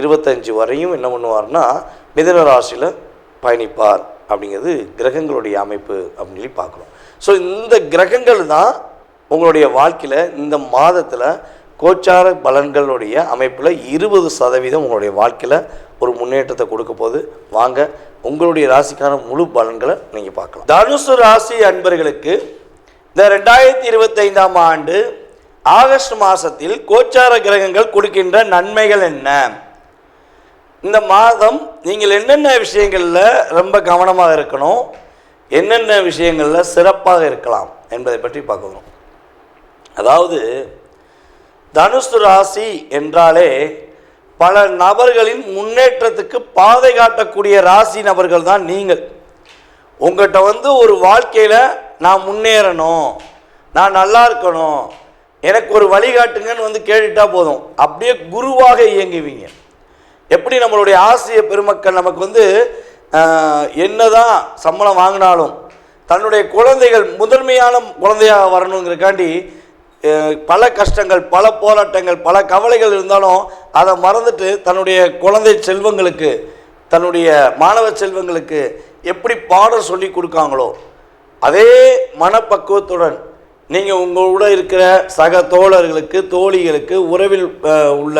இருபத்தஞ்சு வரையும் என்ன பண்ணுவார்னா மிதன ராசியில் பயணிப்பார் அப்படிங்கிறது கிரகங்களுடைய அமைப்பு அப்படின்னு சொல்லி பார்க்குறோம். ஸோ இந்த கிரகங்கள் தான் உங்களுடைய வாழ்க்கையில் இந்த மாதத்தில் கோச்சார பலன்களுடைய அமைப்பில் இருபது சதவீதம் உங்களுடைய வாழ்க்கையில் ஒரு முன்னேற்றத்தை கொடுக்க போது வாங்க உங்களுடைய ராசிக்கான முழு பலன்களை நீங்கள் பார்க்கலாம். தனுசு ராசி அன்பர்களுக்கு இந்த ரெண்டாயிரத்தி இருபத்தைந்தாம் ஆண்டு ஆகஸ்ட் மாதத்தில் கோச்சார கிரகங்கள் கொடுக்கின்ற நன்மைகள் என்ன? இந்த மாதம் நீங்கள் என்னென்ன விஷயங்களில் ரொம்ப கவனமாக இருக்கணும் என்னென்ன விஷயங்களில் சிறப்பாக இருக்கலாம் என்பதை பற்றி பார்க்கணும். அதாவது தனுசு ராசி என்றாலே பல நபர்களின் முன்னேற்றத்துக்கு பாதை காட்டக்கூடிய ராசி நபர்கள் தான் நீங்கள். உங்கள்கிட்ட வந்து ஒரு வாழ்க்கையில் நான் முன்னேறணும் நான் நல்லா இருக்கணும் எனக்கு ஒரு வழிகாட்டுங்கன்னு வந்து கேட்டுட்டா போதும். அப்படியே குருவாக இயங்குவீங்க. எப்படி நம்மளுடைய ஆசிரிய பெருமக்கள் நமக்கு வந்து என்னதான் சம்பளம் வாங்கினாலும் தன்னுடைய குழந்தைகள் முதன்மையான குழந்தையாக வரணுங்கிறக்காண்டி பல கஷ்டங்கள் பல போராட்டங்கள் பல கவலைகள் இருந்தாலும் அதை மறந்துட்டு தன்னுடைய குழந்தை செல்வங்களுக்கு தன்னுடைய மாணவ செல்வங்களுக்கு எப்படி பாடம் சொல்லி கொடுக்காங்களோ அதே மனப்பக்குவத்துடன் நீங்கள் உங்களோட இருக்கிற சக தோழர்களுக்கு தோழிகளுக்கு உறவில் உள்ள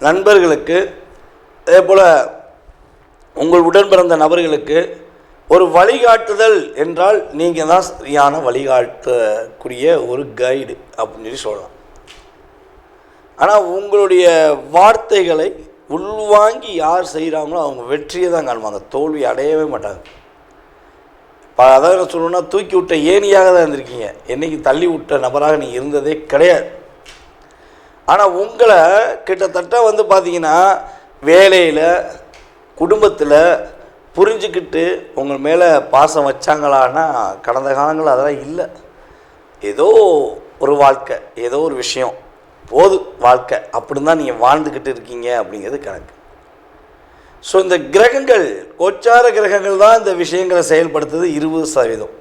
நண்பர்களுக்கு அதே போல் உங்கள் உடன் பிறந்த நபர்களுக்கு ஒரு வழிகாட்டுதல் என்றால் நீங்கள் தான் சரியான வழிகாட்டக்கூடிய ஒரு கைடு அப்படின்னு சொல்லி சொல்லலாம். ஆனால் உங்களுடைய வார்த்தைகளை உள்வாங்கி யார் செய்கிறாங்களோ அவங்க வெற்றியை தான் காணுவாங்க தோல்வி அடையவே மாட்டாங்க. இப்போ அதான் என்ன சொல்லணும்னா தூக்கி விட்ட ஏணியாக தான் இருந்திருக்கீங்க. என்றைக்கு தள்ளி விட்ட நபராக நீங்கள் இருந்ததே கிடையாது. ஆனால் உங்களை கிட்டத்தட்ட வந்து பார்த்தீங்கன்னா வேலையில் குடும்பத்தில் புரிஞ்சுக்கிட்டு உங்கள் மேலே பாசம் வச்சாங்களான்னா கடந்த காலங்கள் அதெல்லாம் இல்லை. ஏதோ ஒரு வாழ்க்கை ஏதோ ஒரு விஷயம். போது வாழ்க்கை. அப்படின்னு தான் நீங்கள் வாழ்ந்துக்கிட்டு இருக்கீங்க அப்படிங்கிறது கணக்கு. ஸோ இந்த கிரகங்கள் கோச்சார கிரகங்கள் தான் இந்த விஷயங்களை செயல்படுத்துது இருபது சதவீதம்.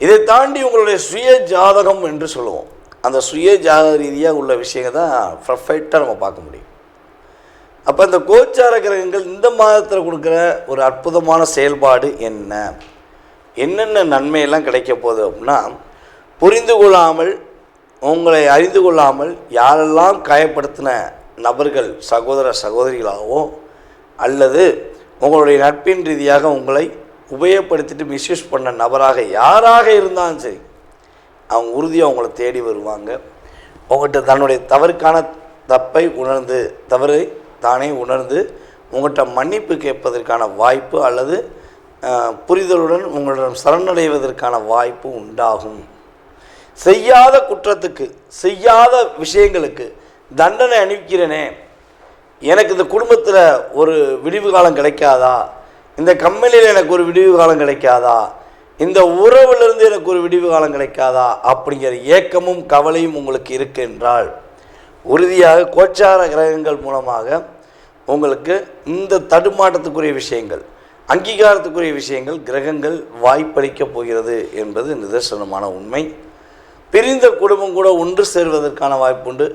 இதை தாண்டி உங்களுடைய சுய ஜாதகம் என்று சொல்லுவோம். அந்த சுய ஜாதக ரீதியாக உள்ள விஷயங்கள் தான் பர்ஃபெக்டாக நம்ம பார்க்க முடியும். அப்போ இந்த கோச்சார கிரகங்கள் இந்த மாதத்தில் கொடுக்குற ஒரு அற்புதமான செயல்பாடு என்ன? என்னென்ன நன்மையெல்லாம் கிடைக்க போகுது அப்படின்னா புரிந்து கொள்ளாமல் உங்களை அறிந்து கொள்ளாமல் யாரெல்லாம் காயப்படுத்தின நபர்கள் சகோதர சகோதரிகளாகவோ அல்லது உங்களுடைய நட்பின் ரீதியாக உங்களை உபயோகப்படுத்திட்டு மிஸ்யூஸ் பண்ண நபராக யாராக இருந்தாலும் சரி அவங்க உறுதியாக உங்களை தேடி வருவாங்க. உங்கள்கிட்ட தன்னுடைய தவறுக்கான தப்பை உணர்ந்து தவறு தானே உணர்ந்து உங்கள்கிட்ட மன்னிப்பு கேட்பதற்கான வாய்ப்பு அல்லது புரிதலுடன் உங்களிடம் சரணடைவதற்கான வாய்ப்பு உண்டாகும். செய்யாத குற்றத்துக்கு செய்யாத விஷயங்களுக்கு தண்டனை அனுப்பிக்கிறேனே எனக்கு இந்த குடும்பத்தில் ஒரு விடிவு காலம் கிடைக்காதா? இந்த கம்பெனியில் எனக்கு ஒரு விடிவு காலம் கிடைக்காதா? இந்த உறவிலிருந்து எனக்கு ஒரு விடிவு காலம் கிடைக்காதா? அப்படிங்கிற ஏக்கமும் கவலையும் உங்களுக்கு இருக்கு என்றால் உறுதியாக கோச்சார கிரகங்கள் மூலமாக உங்களுக்கு இந்த தடுமாட்டத்துக்குரிய விஷயங்கள் அங்கீகாரத்துக்குரிய விஷயங்கள் கிரகங்கள் வாய்ப்பளிக்கப் போகிறது என்பது நிதர்சனமான உண்மை. பிரிந்த குடும்பம் கூட ஒன்று சேர்வதற்கான வாய்ப்புண்டு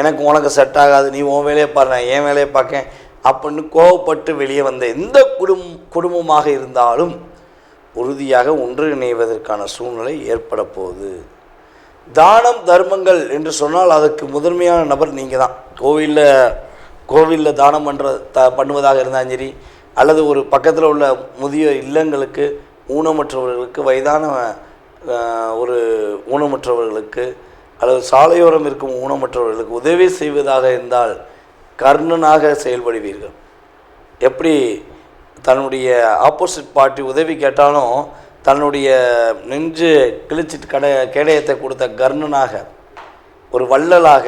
எனக்கு உனக்கு செட் ஆகாது நீ உன் வேலையை பாரு நான் என் வேலையை பார்க்கேன் அப்படின்னு கோவப்பட்டு வெளியே வந்த எந்த குடும் குடும்பமாக இருந்தாலும் உறுதியாக ஒன்றிணைவதற்கான சூழ்நிலை ஏற்பட போகுது. தானம் தர்மங்கள் என்று சொன்னால் அதற்கு முதன்மையான நபர் நீங்கள் தான் கோவிலில் கோவிலில் தானம் பண்ணுற த பண்ணுவதாக இருந்தாலும் சரி அல்லது ஒரு பக்கத்தில் உள்ள முதியோர் இல்லங்களுக்கு ஊனமற்றவர்களுக்கு வயதான ஒரு ஊனமற்றவர்களுக்கு அல்லது சாலையோரம் இருக்கும் ஊனமற்றவர்களுக்கு உதவி செய்வதாக இருந்தால் கர்ணனாக செயல்படுவீர்கள். எப்படி தன்னுடைய ஆப்போசிட் பார்ட்டி உதவி கேட்டாலும் தன்னுடைய நெஞ்சு கிழிச்சிட்டு கடை கேடயத்தை கொடுத்த கர்ணனாக ஒரு வள்ளலாக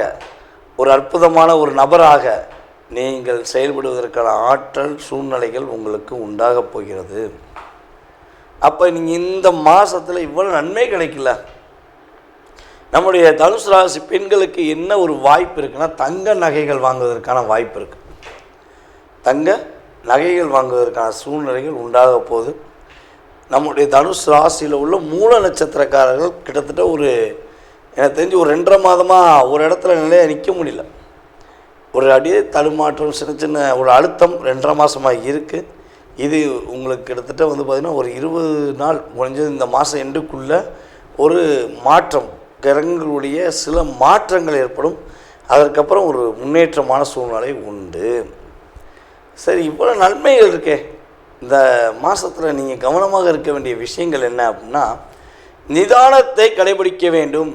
ஒரு அற்புதமான ஒரு நபராக நீங்கள் செயல்படுவதற்கான ஆற்றல் சூழ்நிலைகள் உங்களுக்கு உண்டாகப் போகிறது. அப்போ நீங்கள் இந்த மாதத்தில் இவ்வளோ நன்மை கிடைக்கல. நம்முடைய தனுசு ராசி பெண்களுக்கு என்ன ஒரு வாய்ப்பு இருக்குன்னா தங்க நகைகள் வாங்குவதற்கான வாய்ப்பு இருக்குது தங்க நகைகள் வாங்குவதற்கான சூழ்நிலைகள் உண்டாக போகுது. நம்முடைய தனுஷ் ராசியில் உள்ள மூல நட்சத்திரக்காரர்கள் கிட்டத்தட்ட ஒரு எனக்கு தெரிஞ்சு ஒரு ரெண்டரை மாதமாக ஒரு இடத்துல நிலையாக நிற்க முடியல. ஒரு அடியே தடுமாற்றம் சின்ன சின்ன ஒரு அழுத்தம் ரெண்டரை மாதமாக இருக்குது இது உங்களுக்கு கிட்டத்தட்ட வந்து பார்த்திங்கன்னா ஒரு இருபது நாள் முடிஞ்சது இந்த மாதம் எண்டுக்குள்ளே ஒரு மாற்றம் கிரகங்களுடைய சில மாற்றங்கள் ஏற்படும். அதற்கப்புறம் ஒரு முன்னேற்றமான சூழ்நிலை உண்டு. சரி இவ்வளோ நன்மைகள் இருக்கே. இந்த மாதத்தில் நீங்கள் கவனமாக இருக்க வேண்டிய விஷயங்கள் என்ன அப்படின்னா நிதானத்தை கடைபிடிக்க வேண்டும்.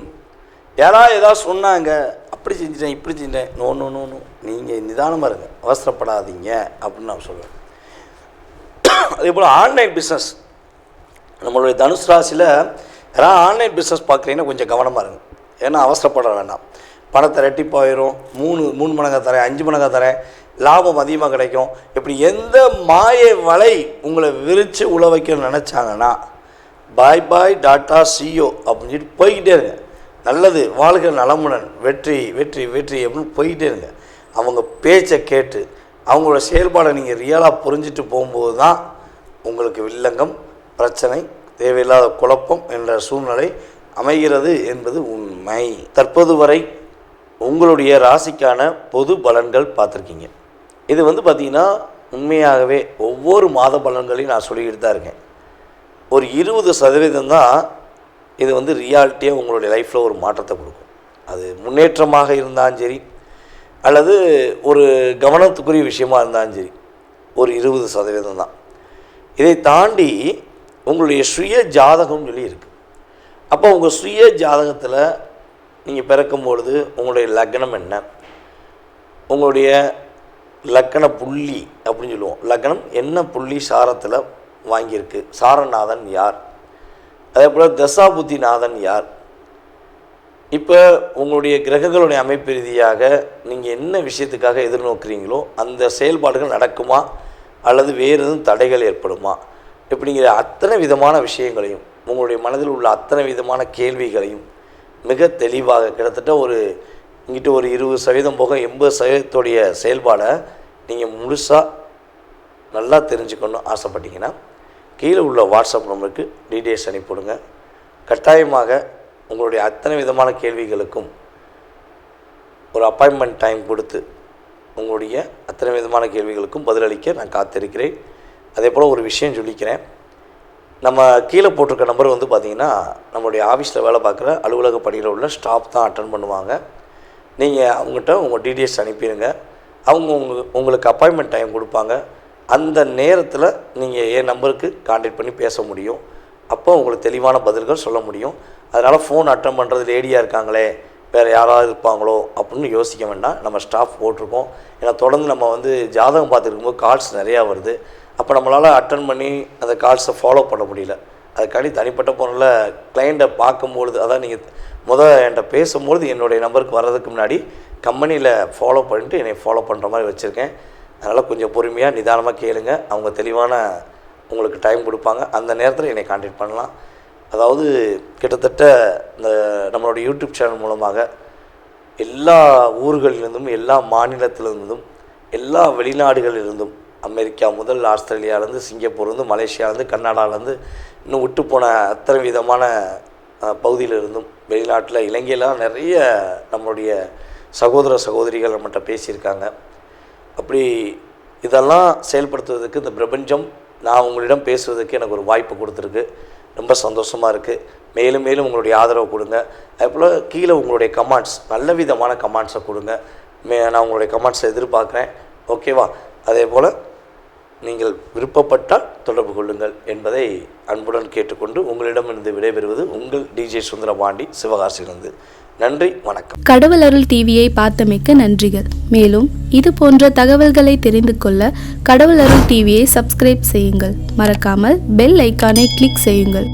யாராவது ஏதாவது சொன்னாங்க அப்படி செஞ்சிட்டேன் இப்படி செஞ்சிட்டேன். No no no no. நீங்கள் நிதானமாக இருங்க. அவசரப்படாதீங்க. அப்படின்னு நான் சொல்லுவேன் அதே போல் ஆன்லைன் பிஸ்னஸ் நம்மளுடைய தனுசு ராசியில் யாராவது ஆன்லைன் பிஸ்னஸ் பார்க்குறீங்கன்னா கொஞ்சம் கவனமாக இருங்க. ஏன்னா அவசரப்பட வேண்டாம் பணத்தை ரெட்டிப்பாயிரும். மூணு மூணு மடங்காக தரேன் அஞ்சு மடங்காக தரேன். லாபம் அதிகமாக கிடைக்கும். இப்படி எந்த மாய வலை உங்களை விரித்து உழ வைக்கணும்னு நினச்சாங்கன்னா பாய் பாய் டாட்டா சிஓ அப்படின்னு சொல்லிட்டு போய்கிட்டே இருங்க. நல்லது வாழ்க நலமுடன் வெற்றி வெற்றி வெற்றி அப்படின்னு போய்கிட்டே இருங்க. அவங்க பேச்சை கேட்டு அவங்களோட செயல்பாடை நீங்கள் ரியலாக புரிஞ்சுட்டு போகும்போது தான் உங்களுக்கு வில்லங்கம் பிரச்சனை தேவையில்லாத குழப்பம் என்ற சூழ்நிலை அமைகிறது என்பது உண்மை. தற்போது வரை உங்களுடைய ராசிக்கான பொது பலன்கள் பார்த்துருக்கீங்க. இது வந்து பார்த்திங்கன்னா உண்மையாகவே ஒவ்வொரு மாத பலன்களையும் நான் சொல்லிக்கிட்டு தான் இருக்கேன். ஒரு இருபது சதவீதம் தான் இது வந்து ரியாலிட்டியாக உங்களுடைய லைஃப்பில் ஒரு மாற்றத்தை கொடுக்கும். அது முன்னேற்றமாக இருந்தாலும் சரி அல்லது ஒரு கவனத்துக்குரிய விஷயமாக இருந்தாலும் சரி ஒரு இருபது சதவீதம் தான். இதை தாண்டி உங்களுடைய சுய ஜாதகம்னு சொல்லி இருக்குது அப்போ உங்கள் சுய ஜாதகத்தில் நீங்கள் பிறக்கும் பொழுது உங்களுடைய லக்னம் என்ன? உங்களுடைய லக்கண புள்ளி அப்படின்னு சொல்லுவோம். லக்கணம் என்ன புள்ளி சாரத்தில் வாங்கியிருக்கு? சாரநாதன் யார்? அதே போல் தசாபுத்திநாதன் யார்? இப்போ உங்களுடைய கிரகங்களுடைய அமைப்பு ரீதியாக நீங்கள் என்ன விஷயத்துக்காக எதிர்நோக்குறீங்களோ அந்த செயல்பாடுகள் நடக்குமா? அல்லது வேறு எதுவும் தடைகள் ஏற்படுமா? இப்படிங்கிற அத்தனை விதமான விஷயங்களையும் உங்களுடைய மனதில் உள்ள அத்தனை விதமான கேள்விகளையும் மிக தெளிவாக கிட்டத்தட்ட ஒரு இங்கிட்டு ஒரு இருபது சதவீதம் போக எண்பது சதவீதத்துடைய செயல்பாடை நீங்கள் முழுசாக நல்லா தெரிஞ்சுக்கணும் ஆசைப்பட்டீங்கன்னா கீழே உள்ள வாட்ஸ்அப் நம்பருக்கு டீட்டெயில்ஸ் அனுப்பிவிடுங்க. கட்டாயமாக உங்களுடைய அத்தனை விதமான கேள்விகளுக்கும் ஒரு அப்பாயின்மெண்ட் டைம் கொடுத்து உங்களுடைய அத்தனை விதமான கேள்விகளுக்கும் பதிலளிக்க நான் காத்திருக்கிறேன். அதே போல் ஒரு விஷயம் சொல்லிக்கிறேன். நம்ம கீழே போட்டிருக்க நம்பர் வந்து பார்த்திங்கன்னா நம்மளுடைய ஆஃபீஸில் வேலை பார்க்குற அலுவலக பணியில் உள்ள ஸ்டாஃப் தான் அட்டன் பண்ணுவாங்க. நீங்கள் அவங்ககிட்ட உங்கள் டீட்டெயில்ஸ் அனுப்பிடுங்க அவங்க உங்களுக்கு உங்களுக்கு அப்பாயின்மெண்ட் டைம் கொடுப்பாங்க. அந்த நேரத்தில் நீங்கள் என் நம்பருக்கு காண்டாக்ட் பண்ணி பேச முடியும். அப்போ உங்களுக்கு தெளிவான பதில்கள் சொல்ல முடியும். அதனால் ஃபோன் அட்டன் பண்ணுறது லேடியாக இருக்காங்களே வேறு யாராவது இருப்பாங்களோ அப்படின்னு யோசிக்க வேண்டாம். நம்ம ஸ்டாஃப் போட்டிருக்கோம். ஏன்னா தொடர்ந்து நம்ம வந்து ஜாதகம் பார்த்துருக்கும்போது கால்ஸ் நிறையா வருது. அப்போ நம்மளால் அட்டன் பண்ணி அந்த கால்ஸை ஃபாலோ பண்ண முடியல. அதுக்காண்டி தனிப்பட்ட பொருளில் கிளைண்ட்டை பார்க்கும்பொழுது அதான் நீங்கள் முதல் என்கிட்ட பேசும்பொழுது என்னுடைய நம்பருக்கு வர்றதுக்கு முன்னாடி கம்பெனியில் ஃபாலோ பண்ணிட்டு என்னை ஃபாலோ பண்ணுற மாதிரி வச்சுருக்கேன். அதனால் கொஞ்சம் பொறுமையாக நிதானமாக கேளுங்க. அவங்க தெளிவான உங்களுக்கு டைம் கொடுப்பாங்க. அந்த நேரத்தில் என்னை காண்டாக்ட் பண்ணலாம். அதாவது கிட்டத்தட்ட இந்த நம்மளோட யூடியூப் சேனல் மூலமாக எல்லா ஊர்களிலிருந்தும் எல்லா மாநிலத்திலிருந்தும் எல்லா வெளிநாடுகளிலிருந்தும் அமெரிக்கா முதல் ஆஸ்திரேலியாவிலேருந்து சிங்கப்பூர்லேருந்து மலேசியாவிலேருந்து கர்நாடகாவிலேருந்து இன்னும் விட்டு போன அத்தனை விதமான பகுதியிலிருந்தும் வெளிநாட்டில் இலங்கையெல்லாம் நிறைய நம்மளுடைய சகோதர சகோதரிகள் நம்மகிட்ட பேசியிருக்காங்க. அப்படி இதெல்லாம் செயல்படுத்துவதற்கு இந்த பிரபஞ்சம் நான் உங்களிடம் பேசுவதற்கு எனக்கு ஒரு வாய்ப்பு கொடுத்துருக்கு. ரொம்ப சந்தோஷமாக இருக்குது மேலும் மேலும் உங்களுடைய ஆதரவு கொடுங்க. அதுபோல் கீழே உங்களுடைய கமெண்ட்ஸ் நல்ல விதமான கமெண்ட்ஸை கொடுங்க. மே நான் உங்களுடைய கமெண்ட்ஸை எதிர்பார்க்குறேன். ஓகேவா? அதே போல் நீங்கள் விருப்பப்பட்டால் தொடர்பு கொள்ளுங்கள் என்பதை அன்புடன் கேட்டுக்கொண்டு உங்களிடமிருந்து விடைபெறுவது உங்கள் டிஜே சுந்தரபாண்டி சிவகாசியிலிருந்து. நன்றி வணக்கம். கடவுள் அருள் டிவியை பார்த்தமைக்க நன்றிகள். மேலும் இது போன்ற தகவல்களை தெரிந்து கொள்ள கடவுள் அருள் டிவியை சப்ஸ்கிரைப் செய்யுங்கள். மறக்காமல் பெல் ஐக்கானை கிளிக் செய்யுங்கள்.